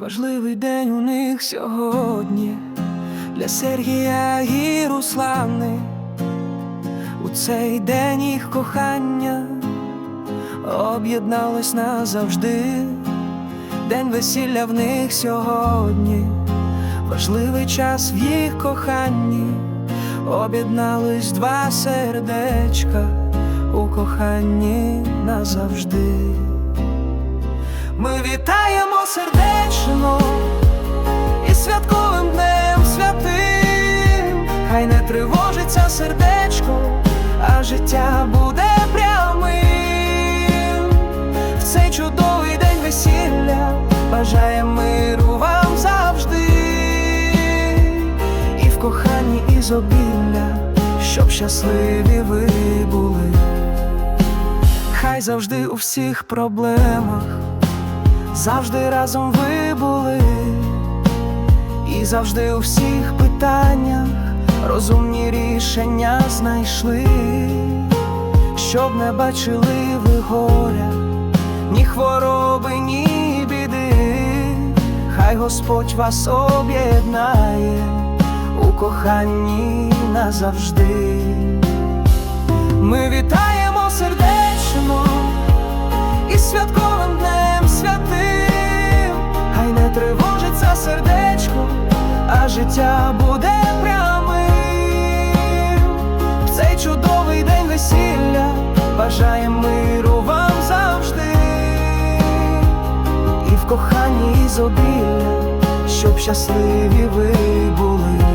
Важливий день у них сьогодні для Сергія і Руслани. У цей день їх кохання об'єдналось назавжди. День весілля в них сьогодні, важливий час в їх коханні, об'єднались два сердечка у коханні назавжди. Ми вітаємо сердечно і святковим днем святим, хай не тривожиться сердечко, а життя буде прямим. В цей чудовий день весілля бажає миру вам завжди, і в коханні ізобілля, щоб щасливі ви були. Хай завжди у всіх проблемах завжди разом ви були, і завжди у всіх питаннях розумні рішення знайшли, щоб не бачили ви горя, ні хвороби, ні біди, хай Господь вас об'єднає у коханні назавжди. Ми вітаємо сердечко, а життя буде прямим. В цей чудовий день весілля бажаємо миру вам завжди, і в коханні ізобілля, щоб щасливі ви були.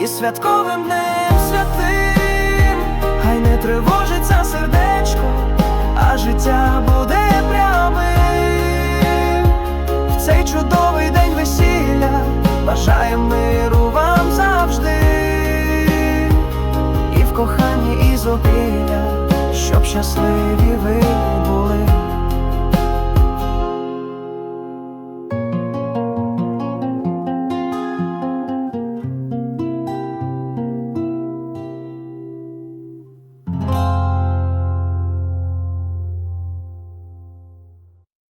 І святковим днем святим, хай не тривожиться сердечко, а життя буде прямим. В цей чудовий день весілля бажаємо миру вам завжди, і в коханні і ізобілля, щоб щасливі ви були.